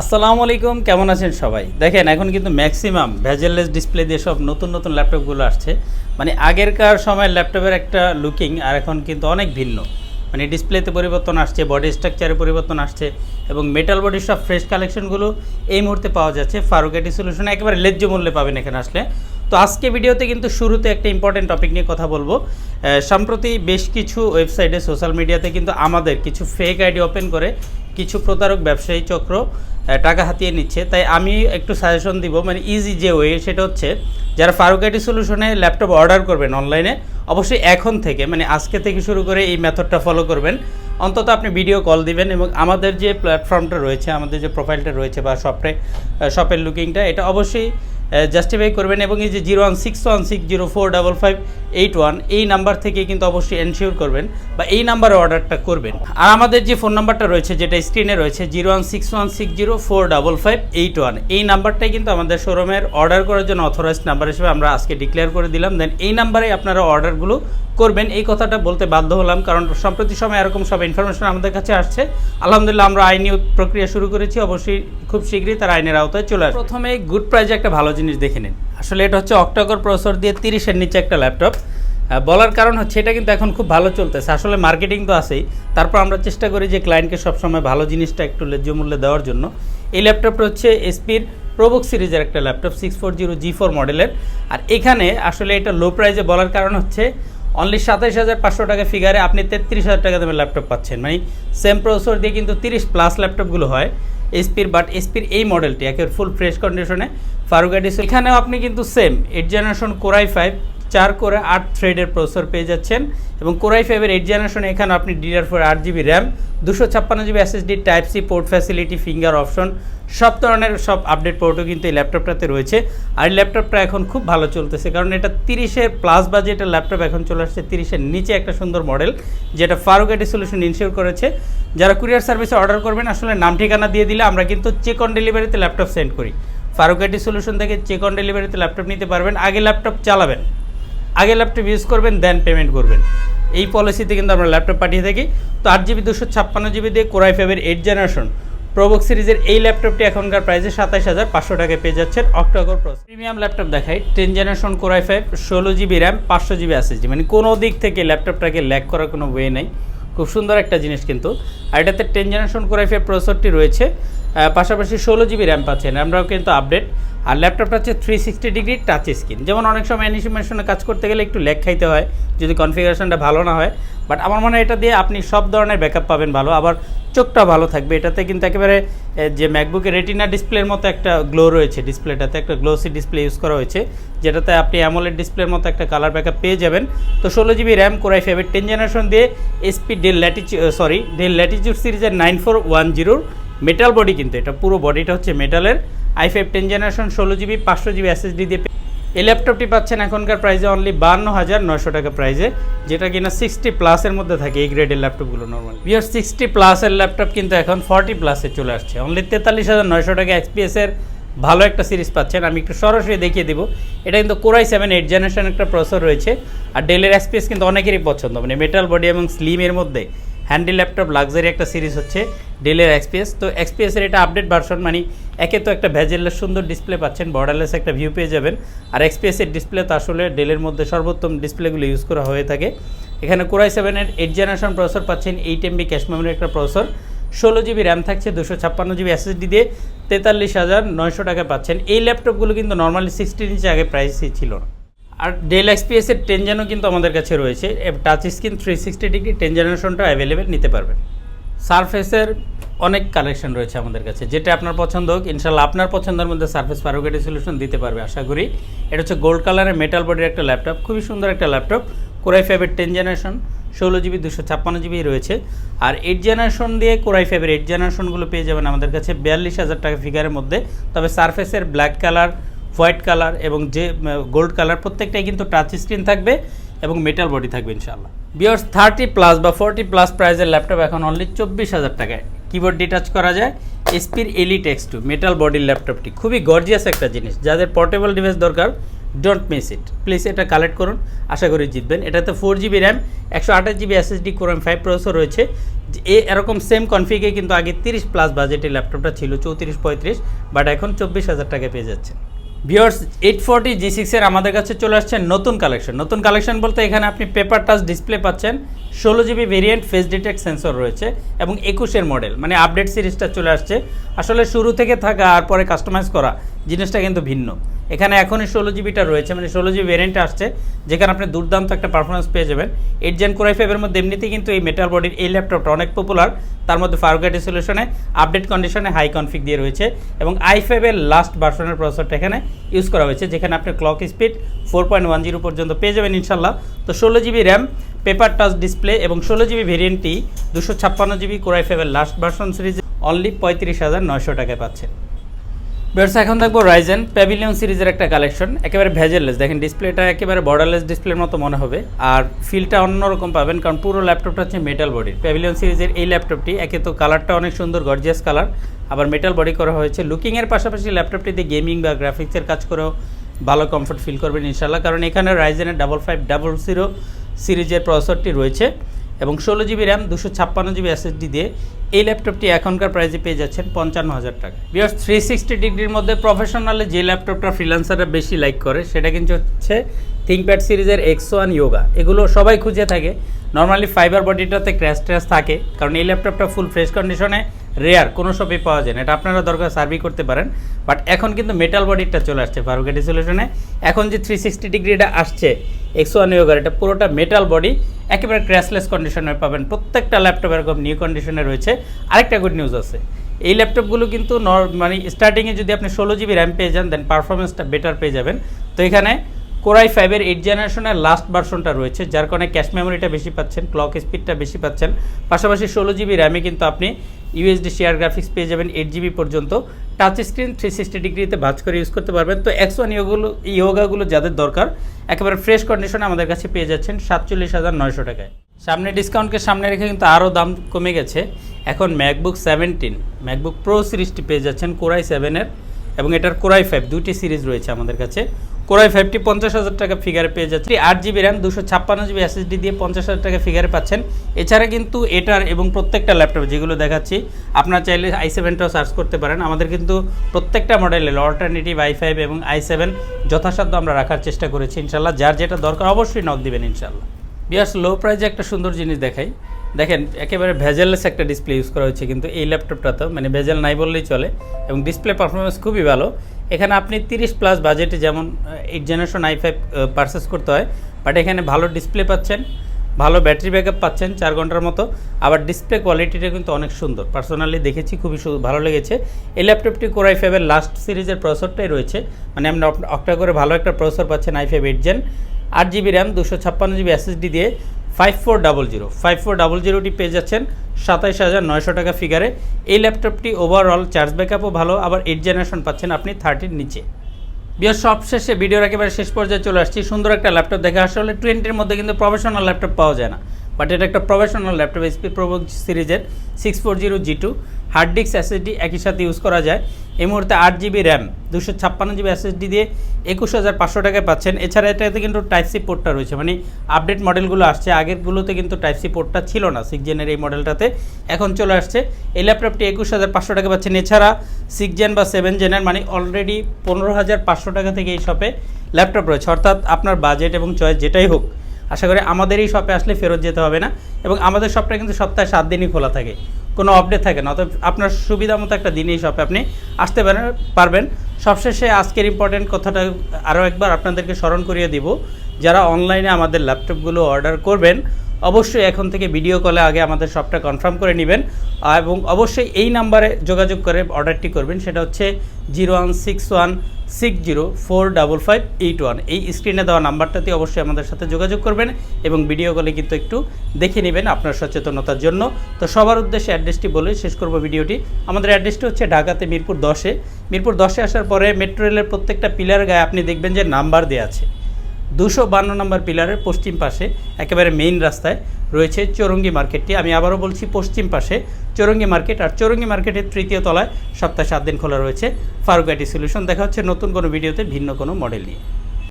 আসসালামু আলাইকুম, কেমন আছেন সবাই? দেখেন, এখন কিন্তু ম্যাক্সিমাম ভ্যাজেললেস ডিসপ্লে দিয়ে সব নতুন নতুন ল্যাপটপগুলো আসছে। মানে আগেরকার সময় ল্যাপটপের একটা লুকিং আর এখন কিন্তু অনেক ভিন্ন। মানে ডিসপ্লেতে পরিবর্তন আসছে বডি স্ট্রাকচারে পরিবর্তন আসছে, এবং মেটাল বডির সব ফ্রেশ কালেকশনগুলো এই মুহূর্তে পাওয়া যাচ্ছে। ফারুকেটি সলিউশন একেবারে লেজ্জ মূল্যে পাবেন এখানে আসলে। তো আজকে ভিডিওতে কিন্তু শুরুতে একটা ইম্পর্টেন্ট টপিক নিয়ে কথা বলব। সম্প্রতি বেশ কিছু ওয়েবসাইটে সোশ্যাল মিডিয়াতে কিন্তু আমাদের কিছু ফেক আইডি ওপেন করে কিছু প্রতারক ব্যবসায়ী চক্র টাকা হাতিয়ে নিচ্ছে। তাই আমি একটু সাজেশন দিব মানে ইজি যে ওয়ে সেটা হচ্ছে যারা ফারুক আইটি সলিউশনে ল্যাপটপ অর্ডার করবেন অনলাইনে অবশ্যই এখন থেকে মানে আজকে থেকে শুরু করে এই মেথডটা ফলো করবেন। অন্তত আপনি ভিডিও কল দিবেন এবং আমাদের যে প্ল্যাটফর্মটা রয়েছে, আমাদের যে প্রোফাইলটা রয়েছে বা শপে শপের লুকিংটা এটা অবশ্যই জাস্টিফাই করবেন এবং এই যে zero one six one six zero four double five eight one এই নাম্বার থেকে কিন্তু অবশ্যই এনশিওর করবেন বা এই নাম্বারে অর্ডারটা করবেন। আর আমাদের যে ফোন নাম্বারটা রয়েছে, যেটা স্ক্রিনে রয়েছে zero one six one six zero four double five eight one এই নাম্বারটাই কিন্তু আমাদের শোরুমের অর্ডার করার জন্য অথরাইজড নাম্বার হিসেবে আমরা আজকে ডিক্লেয়ার করে দিলাম। দেন এই নাম্বারে আপনারা অর্ডারগুলো করবেন। এই কথাটা বলতে বাধ্য হলাম, কারণ সম্প্রতি সময় এরকম সব ইনফরমেশন আমাদের কাছে আসছে। আলহামদুলিল্লাহ, আমরা আইনি প্রক্রিয়া শুরু করেছি। অবশ্যই খুব শীঘ্রই তার আইনের আওতায় চলে আসবে। প্রথমে গুড প্রাইজে একটা ভালো জিনিস দেখে নিন। আসলে এটা হচ্ছে অক্টাকর প্রসেসর দিয়ে তিরিশের নিচে একটা ল্যাপটপ। বলার কারণ হচ্ছে এটা কিন্তু এখন খুব ভালো চলতেছে। আসলে মার্কেটিং তো আছেই। তারপর আমরা চেষ্টা করি যে ক্লায়েন্টকে সবসময় ভালো জিনিসটা একটু ন্যায্য মূল্যে দেওয়ার জন্য। এই ল্যাপটপটা হচ্ছে এসপির প্রোবুক সিরিজের একটা laptop six four zero G four মডেলের। আর এখানে আসলে এটা লো প্রাইজে বলার কারণ হচ্ছে অনলি সাতাইশ হাজার পাঁচশো টাকা ফিগারে আপনি তেত্রিশ হাজার টাকা দামের ল্যাপটপ পাচ্ছেন। মানে সেম প্রসেসর দিয়ে কিন্তু তিরিশ প্লাস ল্যাপটপগুলো হয়। এসপির বাট এসপির এই মডেলটি একের ফুল ফ্রেশ কন্ডিশনে ফারুক এডিসন এখানেও আপনি কিন্তু same eight generation core i five চার করে আট থ্রেডের প্রসেসর পেয়ে যাচ্ছেন। এবং কোরাই ফাইভের এইট জেনারেশন এখানে আপনি ডিডার ফোর আট জিবি র্যাম দুশো ছাপ্পান্ন GB SSD type C port facility finger option সব ধরনের সব আপডেট পোর্টও কিন্তু এই ল্যাপটপটাতে রয়েছে। আর ল্যাপটপটা এখন খুব ভালো চলতেছে, কারণ এটা তিরিশের প্লাস বাজেটের ল্যাপটপ এখন চলে আসছে, তিরিশের নিচে একটা সুন্দর মডেল যেটা ফারুকাটি সলিউশন ইনশিওর করেছে। যারা কুরিয়ার সার্ভিসে অর্ডার করবেন, আসলে নাম ঠিকানা দিয়ে দিলে আমরা কিন্তু চেক অন ডেলিভারিতে ল্যাপটপ সেন্ড করি। ফারুকাটি সলিউশন থেকে চেক অন ডেলিভারিতে ল্যাপটপ নিতে পারবেন, আগে ল্যাপটপ চালাবেন। আগে ল্যাপটপ ইউজ করবেন দেন পেমেন্ট করবেন। এই পলিসিতে কিন্তু আমরা ল্যাপটপ পাঠিয়ে থাকি। তো আট জিবি দুশো ছাপ্পান্ন জিবি দিয়ে কোরাই ফাইভের এইট জেনারেশন প্রোবক সিরিজের এই ল্যাপটপটি এখনকার প্রাইসে সাতাশ হাজার পাঁচশো টাকায় পেয়ে যাচ্ছেন অক্টোবর প্রস প্রিমিয়াম ল্যাপটপ দেখাই ten generation core i five ষোলো জিবি র্যাম পাঁচশো জিবি এসএসডি মানে কোনো দিক থেকে ল্যাপটপটাকে ল্যাক করার কোনো ওয়ে নেই। খুব সুন্দর একটা জিনিস কিন্তু। আর এটাতে ten generation core i five প্রসেসরটি রয়েছে। পাশাপাশি ষোলো জিবি র্যাম পাচ্ছেন। আমরাও কিন্তু আপডেট আর ল্যাপটপটা হচ্ছে three sixty degree touch screen যেমন অনেক সময় অ্যানিমেশনে কাজ করতে গেলে একটু ল্যাগ খাইতে হয়, যদি কনফিগারেশনটা ভালো না হয়। বাট আমার মনে হয় এটা দিয়ে আপনি সব ধরনের ব্যাকআপ পাবেন ভালো। আবার চোখটা ভালো থাকবে। এটাতে কিন্তু একেবারে যে ম্যাকবুকের রেটিনা ডিসপ্লের মতো একটা গ্লো রয়েছে ডিসপ্লেটাতে একটা গ্লোসি ডিসপ্লে ইউজ করা হয়েছে। যেটাতে আপনি অ্যামোলেড ডিসপ্লের মতো একটা কালার ব্যাকআপ পেয়ে যাবেন। তো ষোলো জিবি র্যাম কোরাই ফাইভের টেন জেনারেশন দিয়ে HP Dell latitude sorry Dell Latitude সিরিজের নাইন ফোর ওয়ান জিরোর মেটাল বডি কিন্তু, এটা পুরো বডিটা হচ্ছে মেটালের আই ফাইভ টেন জেনারেশন ষোলো জিবি পাঁচশো জিবি এসএসডি দিয়ে এই ল্যাপটপটি পাচ্ছেন এখনকার প্রাইসে অনলি বান্ন হাজার নয়শো টাকা প্রাইসে যেটা কিনা সিক্সটি প্লাসের মধ্যে থাকে এই গ্রেডের ল্যাপটপগুলো নর্মাল বিয়ার সিক্সটি প্লাসের ল্যাপটপ কিন্তু এখন ফর্টি প্লাসে চলে আসছে। অনলি তেতাল্লিশ হাজার নয়শো টাকা এক্সপিএসের ভালো একটা সিরিজ পাচ্ছেন। আমি একটু সরাসরি দেখিয়ে দেবো। এটা কিন্তু core i seven eight generation একটা প্রসেসর রয়েছে। আর ডেলের এক্সপিএস কিন্তু অনেকেরই পছন্দ। মানে মেটাল বডি এবং স্লিমের মধ্যে। হ্যান্ডি ল্যাপটপ লাক্সারি একটা সিরিজ হচ্ছে ডেলের এক্সপিএস তো এক্সপিএসের এটা আপডেট ভার্সন মানে একে তো একটা ভ্যাজেলের সুন্দর ডিসপ্লে পাচ্ছেন বর্ডারলেস একটা ভিউ পেয়ে যাবেন। আর এক্সপিএসের ডিসপ্লে তো আসলে ডেলের মধ্যে সর্বোত্তম ডিসপ্লেগুলো ইউজ করা হয়ে থাকে। এখানে কোরাই সেভেনের এইট জেনারেশন প্রসেসর পাচ্ছেন এইট এমবি ক্যাশ মেমোরি একটা প্রসেসর ষোলো জিবি র্যাম থাকছে, দুশো ছাপ্পান্ন জিবি এসএসডি দিয়ে তেতাল্লিশ হাজার নয়শো টাকা পাচ্ছেন। এই ল্যাপটপগুলো কিন্তু নর্মালি সিক্সটি ইঞ্চি আগে প্রাইসই ছিল না। আর ডেল এক্সপিএস এর টেন জেনও কিন্তু আমাদের কাছে রয়েছে। Touch screen three sixty degree ten জেনারেশনটা available নিতে পারবেন। সারফেসের অনেক কালেকশন রয়েছে আমাদের কাছে। যেটা আপনার পছন্দ হোক ইনশাল্লাহ আপনার পছন্দের মধ্যে সার্ফেস ফারুকেটি সলিউশন দিতে পারবে, আশা করি। এটা হচ্ছে গোল্ড কালারের মেটাল বডির একটা ল্যাপটপ খুবই সুন্দর একটা ল্যাপটপ কোরাই ফাইভের টেন জেনারেশন ষোলো জিবি দুশো ছাপ্পান্ন জিবি রয়েছে। আর এইট জেনারেশন দিয়ে কোরাই ফাইভের এইট জেনারেশনগুলো পেয়ে যাবেন আমাদের কাছে। বিয়াল্লিশ হাজার টাকা ফিগারের মধ্যে। তবে সারফেসের ব্ল্যাক কালার হোয়াইট কালার এবং যে গোল্ড কালার, প্রত্যেকটাই কিন্তু টাচ স্ক্রিন থাকবে এবং মেটাল বডি থাকবে ইনশাল্লাহ বিয়ার্স থার্টি প্লাস বা ফোরটি প্লাস প্রাইসের ল্যাপটপ এখন অনলি চব্বিশ হাজার টাকায়। কিবোর্ড ডিটাচ করা যায় এসপির এলিট এক্স টু মেটাল বডির ল্যাপটপটি খুবই গর্জিয়াস একটা জিনিস। যাদের পোর্টেবল ডিভাইস দরকার ডোন্ট মিস ইট প্লিজ এটা কালেক্ট করুন, আশা করি জিতবেন। এটাতে ফোর জিবি র্যাম একশো আঠাশ GB SSD core i five processor রয়েছে। এ, এরকম সেম কনফিগে কিন্তু আগে তিরিশ প্লাস বাজেটের ল্যাপটপটা ছিল, চৌত্রিশ পঁয়ত্রিশ বাট এখন চব্বিশ হাজার টাকায় পেয়ে যাচ্ছেন। ভিওর্স এইট ফোরটি জি সিক্সের আমাদের কাছে চলে আসছে নতুন কালেকশন নতুন কালেকশন বলতে এখানে আপনি পেপার টাচ ডিসপ্লে পাচ্ছেন, ষোলো GB variant face detect sensor রয়েছে এবং একুশের মডেল মানে আপডেট সিরিজটা চলে আসছে। আসলে শুরু থেকে থাকা আর পরে কাস্টমাইজ করা জিনিসটা কিন্তু ভিন্ন। এখানে এখনই ষোলো জিবিটা রয়েছে মানে ষোলো জিবি ভেরিয়েন্ট আসছে, যেখানে আপনি দুর্দান্ত একটা পারফরমেন্স পেয়ে যাবেন। এইট জেন কোরাই ফাইভের মধ্যে এমনিতেই কিন্তু এই মেটাল বডির এই ল্যাপটপটা অনেক পপুলার তার মধ্যে ফারুকাটি সলিউশনে আপডেট কন্ডিশনে হাই কনফিগ দিয়ে রয়েছে এবং আই ফাইভের লাস্ট ভার্সনের প্রসেসরটা এখানে ইউজ করা হয়েছে, যেখানে আপনি clock speed four point one zero পর্যন্ত পেয়ে যাবেন ইনশাল্লাহ। তো ষোলো GB RAM paper touch display এবং ষোলো জিবি ভেরিয়েন্টটি দুশো ছাপ্পান্ন GB core i ফেভের last version series only পঁয়ত্রিশ হাজার নয়শো টাকায় পাচ্ছেন। বেরস এখন দেখব রাইজেন প্যাভিলিয়ন সিরিজের একটা কালেকশন একেবারে ভেজেললেস। দেখেন ডিসপ্লেটা একেবারে বর্ডারলেস ডিসপ্লের মতো মনে হবে। আর ফিলটা অন্যরকম পাবেন, কারণ পুরো ল্যাপটপটা হচ্ছে মেটাল বডির প্যাভিলিয়ন সিরিজের এই ল্যাপটপটি একে তো কালারটা অনেক সুন্দর গর্জিয়াস কালার আবার মেটাল বডি করা হয়েছে। লুকিংয়ের পাশাপাশি ল্যাপটপটিতে গেমিং বা গ্রাফিক্সের কাজ করেও ভালো কমফোর্ট ফিল করবেন ইনশাল্লাহ কারণ এখানে রাইজেনের ডাবল ফাইভ ডাবল জিরো সিরিজের প্রসেসরটি রয়েছে। এবং ষোলো জিবি র্যাম, দুশো ছাপ্পান্ন জিবি এসএসডি দিয়ে এই ল্যাপটপটি এখনকার প্রাইসে পেয়ে যাচ্ছেন পঞ্চান্ন হাজার টাকা। বিয়ার্স থ্রি সিক্সটি ডিগ্রির মধ্যে প্রফেশনালে যে ল্যাপটপটা ফ্রিলান্সাররা বেশি লাইক করে, সেটা কিন্তু হচ্ছে থিঙ্কপ্যাড সিরিজের এক্স ওয়ান ইয়োগা এগুলো সবাই খুঁজে থাকে। নর্মালি ফাইবার বডিটাতে ক্র্যাশ ট্র্যাশ থাকে, কারণ এই ল্যাপটপটা ফুল ফ্রেশ কন্ডিশনে রেয়ার কোনো শপে পাওয়া যায় না। এটা আপনারা দরকার সার্ভি করতে পারেন। বাট এখন কিন্তু মেটাল বডিটা চলে আসছে ফারুকেটি সলিউশনে এখন যে থ্রি সিক্সটি ডিগ্রিটা আসছে এক্স ওয়ান এটা পুরোটা মেটাল বডি একেবারে ক্র্যাশলেস কন্ডিশনে পাবেন। প্রত্যেকটা ল্যাপটপ এরকম নিউ কন্ডিশনে রয়েছে। আরেকটা গুড নিউজ আছে। এই ল্যাপটপগুলো কিন্তু মানে স্টার্টিংয়ে যদি আপনি ষোলো জিবি র্যাম পেয়ে যান দেন পারফরমেন্সটা বেটার পেয়ে যাবেন। তো এখানে কোরাই ফাইভের এইট জেনারেশনের লাস্ট ভার্সনটা রয়েছে, যার কারণে ক্যাশ মেমোরিটা বেশি পাচ্ছেন ক্লক স্পিডটা বেশি পাচ্ছেন। পাশাপাশি ষোলো জিবি র্যামে কিন্তু আপনি ইউএসডি শেয়ার গ্রাফিক্স পেয়ে যাবেন এইট জিবি পর্যন্ত। টাচ স্ক্রিন থ্রি সিক্সটি ডিগ্রিতে ভাজ করে ইউজ করতে পারবেন। তো এক্স ওয়ান ইয়োগুলো ইয়োগাগুলো যাদের দরকার, একেবারে ফ্রেশ কন্ডিশনে আমাদের কাছে পেয়ে যাচ্ছেন সাতচল্লিশ হাজার নয়শো টাকায়। সামনে ডিসকাউন্টকে সামনে রেখে কিন্তু আরও দাম কমে গেছে। এখন ম্যাকবুক সেভেন্টিন ম্যাকবুক প্রো সিরিজটি পেয়ে যাচ্ছেন কোরাই সেভেনের এবং এটার কোরাই ফাইভ দুইটি সিরিজ রয়েছে আমাদের কাছে। কোরাই ফাইভটি পঞ্চাশ হাজার টাকা ফিগারে পেয়ে যাচ্ছে। আট জিবি র্যাম দুশো ছাপ্পান্ন জিবি এসএসডি দিয়ে পঞ্চাশ হাজার টাকা ফিগারে পাচ্ছেন। এছাড়া কিন্তু এটার এবং প্রত্যেকটা ল্যাপটপ যেগুলো দেখাচ্ছি, আপনার চাইলে আই সেভেনটাও সার্চ করতে পারেন। আমাদের কিন্তু প্রত্যেকটা মডেলের অল্টারনেটিভ আই ফাইভ এবং আই সেভেন যথাসাধ্য আমরা রাখার চেষ্টা করেছি ইনশাল্লাহ। যার যেটা দরকার অবশ্যই নক দিবেন ইনশাল্লাহ। বিয়াস লো প্রাইজে একটা সুন্দর জিনিস দেখাই। দেখেন, একেবারে ভেজেললেস একটা ডিসপ্লে ইউজ করা হয়েছে, কিন্তু এই ল্যাপটপটাতেও মানে ভেজেল নাই বললেই চলে, এবং ডিসপ্লে পারফরমেন্স খুবই ভালো। এখানে আপনি তিরিশ প্লাস বাজেটে যেমন eight generation i five purchase করতে হয় বাট এখানে ভালো ডিসপ্লে পাচ্ছেন, ভালো ব্যাটারি ব্যাকআপ পাচ্ছেন চার ঘণ্টার মতো, আবার ডিসপ্লে কোয়ালিটিটা কিন্তু অনেক সুন্দর। পার্সোনালি দেখেছি, খুবই ভালো লেগেছে। এই ল্যাপটপটি কোরাই ফাইভের লাস্ট সিরিজের প্রসেসরটাই রয়েছে মানে আপনি অক্টা করে ভালো একটা প্রসেসর পাচ্ছেন আই ফাইভ এইট জেন আট জিবি র্যাম দুশো ছাপ্পান্ন জিবি এসএসডি দিয়ে five four double zero five four double জিরোটি পেয়ে যাচ্ছেন সাতাইশ হাজার নয়শো টাকা ফিগারে এই ল্যাপটপটি ওভারঅল চার্জ ব্যাকআপও ভালো, আবার এইট জেনারেশন পাচ্ছেন আপনি থার্টির নিচে। বিয়ার সব শেষে ভিডিওর একেবারে শেষ পর্যায়ে চলে আসছি। সুন্দর একটা ল্যাপটপ দেখে আসলে টোয়েন্টির মধ্যে কিন্তু প্রফেশনাল ল্যাপটপ পাওয়া যায় না। বাট এটা একটা প্রফেশনাল ল্যাপটপ এসপি প্রোবো সিরিজের six four zero G two hard disk SSD একই সাথে ইউজ করা যায়। এই মুহূর্তে আট জিবি র্যাম দুশো ছাপ্পান্ন জিবি এসএসডি দিয়ে একুশ হাজার পাঁচশো টাকায় পাচ্ছেন। এছাড়া এটাতে কিন্তু টাইপ সি পোর্টটা রয়েছে মানে আপডেট মডেলগুলো আসছে। আগেরগুলোতে কিন্তু টাইপ সি পোর্টটা ছিল না সিক্স জেনের এই মডেলটাতে এখন চলে আসছে, এই ল্যাপটপটি একুশ হাজার পাঁচশো টাকা পাচ্ছেন। এছাড়া সিক্স জেন বা সেভেন জেনের মানে অলরেডি পনেরো হাজার পাঁচশো টাকা থেকে এই শপে ল্যাপটপ রয়েছে। অর্থাৎ আপনার বাজেট এবং চয়েস যেটাই হোক আশা করি আমাদের এই শপে আসলে ফেরত যেতে হবে না এবং আমাদের শপটা কিন্তু সপ্তাহে সাত দিনই খোলা থাকে। কোনো আপডেট থাকে না, অতএব আপনার সুবিধা মতো একটা দিন এই শপে আপনি আসতে পারবেন। সবশেষে আজকের ইম্পর্টেন্ট কথাটা আরও একবার আপনাদেরকে স্মরণ করিয়ে দিব, যারা অনলাইনে আমাদের ল্যাপটপগুলো অর্ডার করবেন অবশ্যই এখন থেকে ভিডিও কলে আগে আমাদের শপটা কনফার্ম করে নেবেন। এবং অবশ্যই এই নাম্বারে যোগাযোগ করে অর্ডারটি করবেন, সেটা হচ্ছে zero one six one six zero four double five eight one এই স্ক্রিনে দেওয়া নাম্বারটাতে অবশ্যই আমাদের সাথে যোগাযোগ করবেন এবং ভিডিও কলে কিন্তু একটু দেখে নেবেন আপনার সচেতনতার জন্য। তো সবার উদ্দেশ্যে অ্যাড্রেসটি বলে শেষ করব ভিডিওটি আমাদের অ্যাড্রেসটি হচ্ছে ঢাকাতে মিরপুর দশে। মিরপুর দশে আসার পরে মেট্রো রেলের প্রত্যেকটা পিলার গায়ে আপনি দেখবেন যে নাম্বার দেওয়া আছে। দুশো বান্ন নম্বর পিলারের পশ্চিম পাশে, একেবারে মেইন রাস্তায় রয়েছে চৌরঙ্গি মার্কেটটি। আমি আবারও বলছি পশ্চিম পাশে চৌরঙ্গি মার্কেট, আর চৌরঙ্গি মার্কেটের তৃতীয় তলায় সপ্তাহে সাত দিন খোলা রয়েছে ফারুক আইটি সলিউশন। দেখা হচ্ছে নতুন কোনো ভিডিওতে ভিন্ন কোনো মডেল নিয়ে।